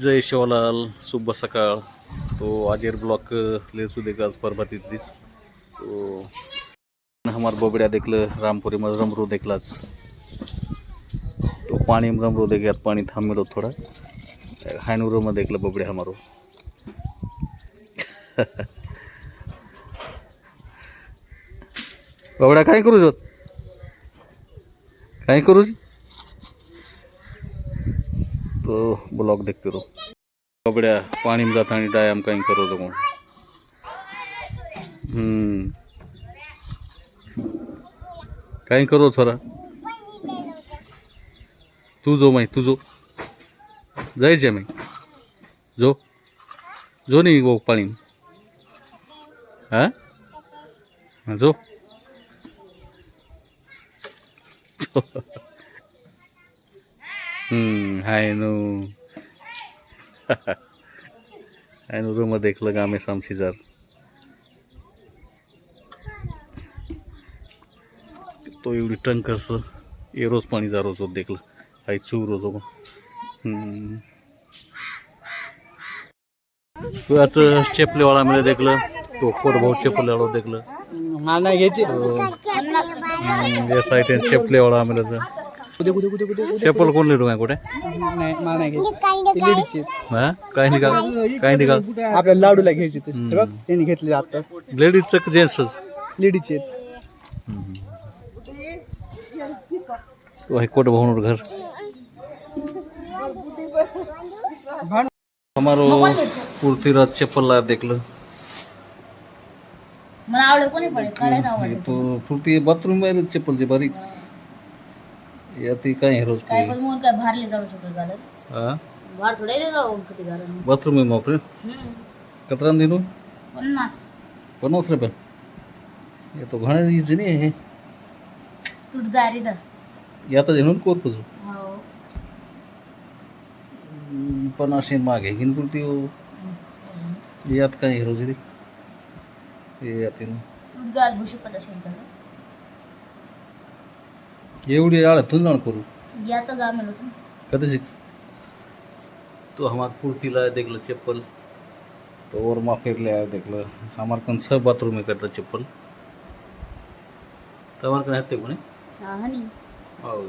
जय शिवलाल शुभ सकाळ. तो आजेर ब्लॉक लेसू देख आज परभात इतलीच तो हमार बोबड्या देखलं रामपुरी मध्ये रमरू देखलाच. तो पाणी रमरू देख्यात पाणी थांबलो थोडा. हायनुरो मध्ये देखलं बोबड्या हमारो. बोबड्या काय करू जोत? काय करू? जी? तो ब्लॉग देखते रो कपड्या पाणी जाताना डायम काही करू नको हम्म। काही करू थोडा। तू जो माही तू जो। जायचे माही जो। जो नाही गो पाणी हा, जो। Hi no. हाय नो रूम देखलं का आम्ही समशीजार तो एवढी टंकर्स ए रोज पाणी जा रोज देखलं. हाय चूर होतो. तू चेपलेवाळा मिळे देखलं तो कोडभाऊ चेपलेवाळा देखलं. मला नाही घ्यायची. या साईड चेपलेवाळा मिळालं कुठे कुठे कुठे कुठे चप्पल कोण लिहितो काय कुठे? नाही मला नाही घ्यायची. ती लेडीजची हा? काय निघाल काय निघाल आपल्या लाडूला घ्यायची तशी. हे बघ त्यांनी घेतली आता. लेडीजचं जेंट्सच? लेडीजची तो कोट भवन घर. हमारो पृथ्वीराज चप्पल ला देखलं. मला आवडेल कोणी पडेल? काढायला आवडेल. तो पृथ्वी बाथरूममध्ये चप्पलची बारीक. या ती काय रोज काय पण म्हणून काय भारले जाऊ शकतो घालत हा? भार थोडे जाऊ कधी घालत बाथरूम में वापरे हम्म. कतरान दिनू पन्नास. पन्नास रुपये? ये तो घणा इजी नाही आहे तुट जा रे द यात घेऊन कोरपच हो. पन्नास मागे घेईन पुरती यात काय रोज रे? ते यात येऊन. तुट जा भुशी पचास एवढी आळतून जाण करू. या जा कधी शिक तो हमार कुर्तीला देखलं चप्पल. तो और मा फिरल्या देखलं हमार कन सब बाथरूम में करता चप्पल. तमार कन हते कोणी? हा हनी. हो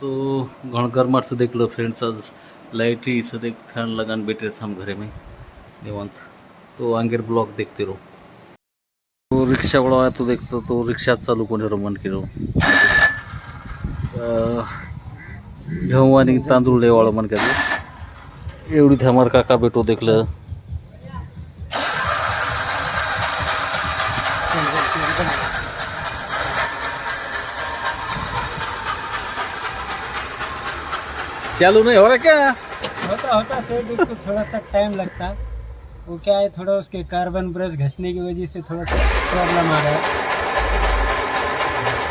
तो घण गरमाटचं देखलं फ्रेंड्स आज लाईटीचं देख फॅन लगान बैठे हम घरे में. निवांत. तो आंगेर ब्लॉक देखते रहो. तो रिक्षा वाला तो देखतो तो रिक्षा चालू कोणी रमन केलो. गहू आणि तांदूळ लेवाळं म्हण काय एवढी थमार काका भेटो देखलं चालू नहीं हो रहा क्या? होता होता सेट उसको थोड़ा सा टाइम लगता। वो क्या है, थोड़ा उसके कार्बन ब्रश घसने की वजह से थोड़ा सा प्रॉब्लम आ रहा है।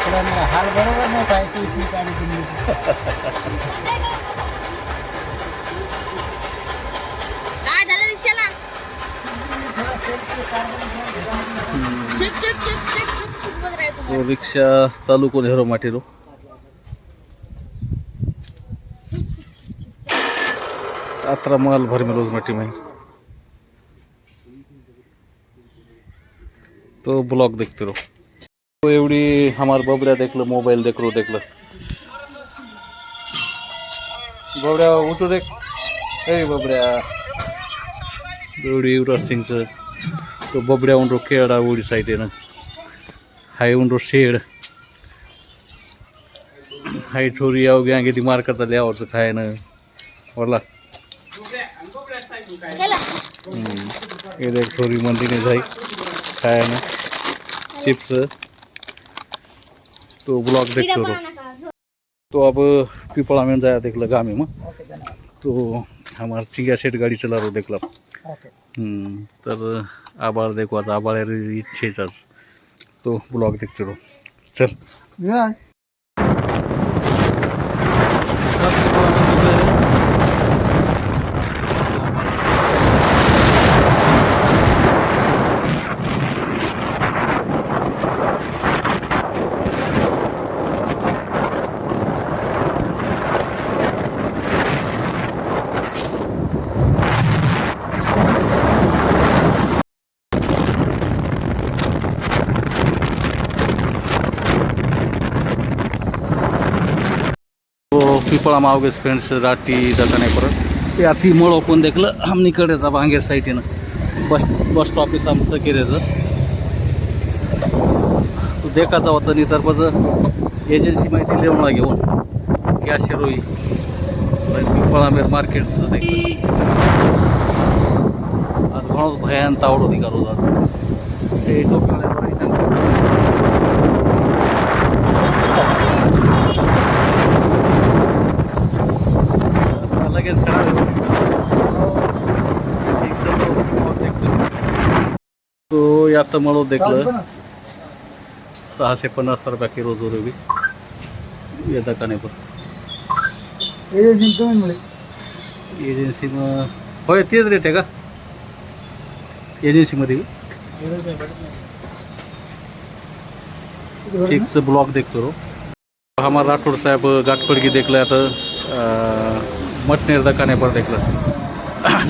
मेरा हाल बरोबर नहीं तो इसमें गाड़ी लिए काय झालं रिक्षाला? शिक शिक शिक शिक शिक शिक बघ रे तो. रिक्षा चालू कोणी हरो माटीरो. अतरा माल भर में रोज मट्टी में तो ब्लॉग देखते रहो. तो एवढी हमार बबड्या देखलं मोबाईल देखलो देखलं. बबड्या उचू देख. ए बबड्या एवढी युवराज सिंगचं. तो बबड्या उंडो खेळा उडी साईडनं हाय उंडो शेड. हाय ठोरी याव ग्या किती मार करता लिहावरचं खायनं वरला हे देख ठोरी मंदिने जाई. खायनं चिप्स तो ब्लॉग देखतो. रो तो अब पिपळा में जाया देखलं गामी मग तो हमार चिंग्या सेट गाडी चला रो हम्म, तर आबाळ देखू आता आबाळ इच्छेच आज तो ब्लॉग देखतो. रो चल पिपळा मावगेस फ्रेंड्स राटी जाता नाही परत ते अति मळ कोण देखलं आम्ही कडेचा भांगेर साईटीनं बस बस स्टॉपिस आमचं केरेचं. तू देखाचा होता नाही तर बज एजन्सी माहिती लिहून घेऊन. गॅस शिरोई पिपळामेर मार्केटचं देखलं. आज म्हणून भयान तावडो निघालो आज हे टोपी आता मळो देखलं. सहाशे पन्नास रुपया किलो जो रवी येता का नाही पण एजन्सी मग होय तेच रेट आहे का? एजन्सीमध्ये बी? ठीकचं ब्लॉग देखतो रो. हमारा राठौड़ साहब गाटपड़ की देख लिया तो मटनेर दकाने पर देख लो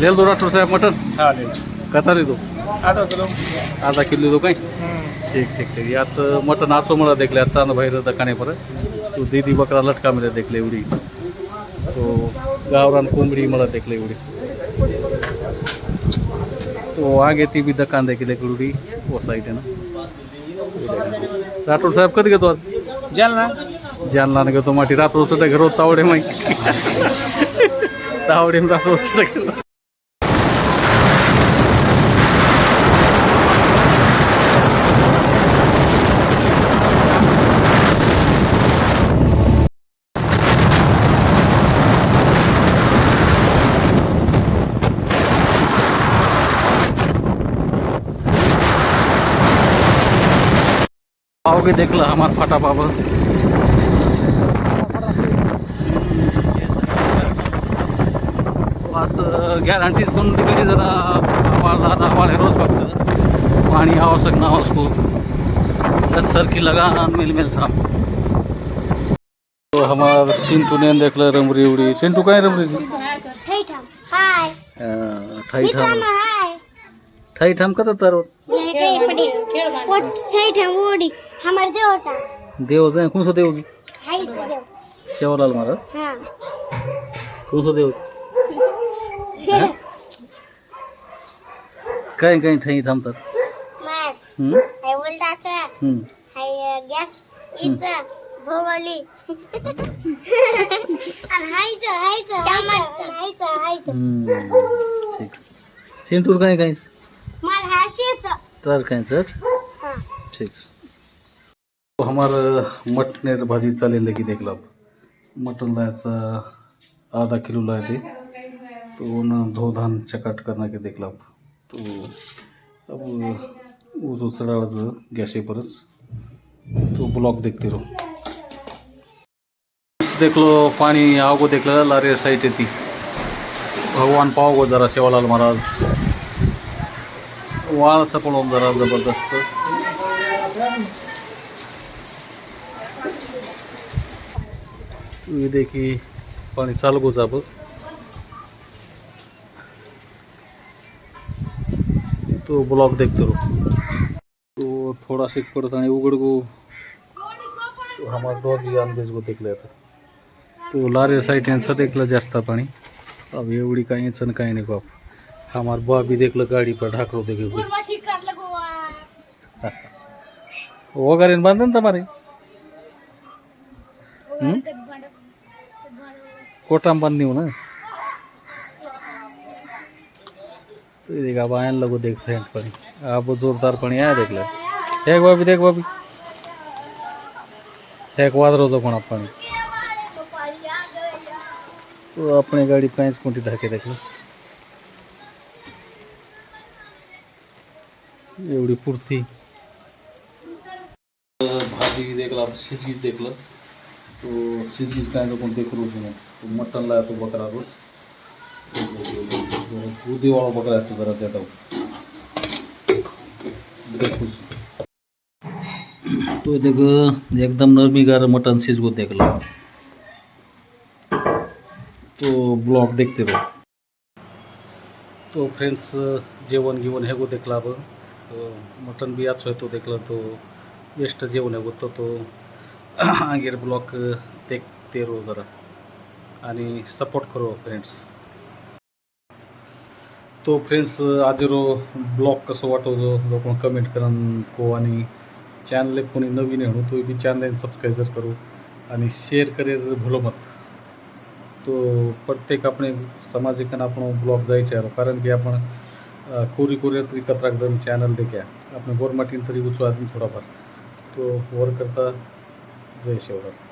ले दो राठौड़ साहब मटन कथा ले दो आधा किलो. आधा किलो दो काही ठीक ठीक ठीक. यात मटन आचो मला देखले आता बाहेर दकाने पर तो दीदी बकरा लटका मिले देखले एवढी. तो गावरान कोंबडी मला देखले एवढी. तो आगे ती भी दुकान देखील एवढी वो साईड आहे ना राठोड साहेब कधी घेतो आज? जालना. जालना घेतो माठी रात्र सुद्धा घेतो तावडे माई. तावडे रात्र सुद्धा घेतो पाओगे देखलं हमार फटा बाबा आज गॅरंटीज कोण कधी जरा आम्हाला हमारे रोज फक्त. पाणी आवश्यक ना उसको सर सर की लगान मिल मिल साम तो हमार चिंटू ने देखलं रमरी उडी. चिंटू काय Tom. Hi. ठाई ठाम ठाई ठाम कदा तर? पोट सही ठेव ओडी हमारे देव कोणसं देव हाय देव. शेवालाल महाराज. हा. कोणसं देव काय काय ठाई थांबतात? मार. हम्म? हाय उलदाचा. हम्म. हाय गॅस. इच. भोगवली आणि हायच हायच हायच हायच हम्म. ठीक. चिंटूर काय काय मार हाशीच. तर काय सर हा ठीक. तो हमार मटनेर भाजी चालेल लगी देखला मटन लायचा आधा किलो लाए थे तो न धो धान चकाट करना के देखला तो अब वो जो गॅसे परस. तो ब्लॉक देखते रहो. देख लो पाणी आवगो देखलं लारे साईट येते. भगवान पावगो जरा शेवालाल महाराज. वाळचा पळून जरा जबरदस्त. ये देखिए पानी चालू हो जाब तो ब्लॉक देखते रहो। तो थोड़ा से पड़ता आणि उगड़ गो तो हमारा डॉग या अंदेज गो देखला येतं तो लारे साईट देख देखला जास्त पाणी अब एवढी काही याचं काही नाही बाप हमार देख लो गाडी पर ढाकरो देखे वगैरे बांधन तमारे हम्म? कोटाम बांधनी हो ना. तो देख अब आयन लगो देख फ्रेंड पानी अब जोरदार पानी आया देख ले देख बाबी देख बाबी. एक वादरो तो कोणा पाणी तो अपने गाडी काहीच कोणती धाके देख एवढी पुर्ती. भाजी देखला शिजीज देखलं. तो शिजीज काय कोण देख रोज हो नाही तो मटन लाया तो बकरा रोज। दूधी वाला बकरा तो जरा देता तो देख एकदम नरमीगार मटन शिजगो देखला तो ब्लॉग देखते रहो। तो फ्रेंड्स जेवण गिवण हे गो देखला अब। तो मटन भी आज तो देखला तो बेस्ट जेवण हे गोतो तो गियर ब्लॉक ते ते रो जरा. आणि सपोर्ट करो फ्रेंड्स तो फ्रेंड्स आजिरो ब्लॉग कसं वाटवतो जो कोण कमेंट करून को आणि चॅनल कोणी नवीन आहे म्हणून तो बी चॅनल सबस्क्राईब जर करू आणि शेअर करे जर भुलो मत तो प्रत्येक आपण समाजिकांना आपण ब्लॉक जायचे कारण की आपण कोरी कोरी तरी कचरा चॅनल देख्या आपण गोरमाटीन तरी उचवा आदमी थोडाफार. तो वर करता 自己修的。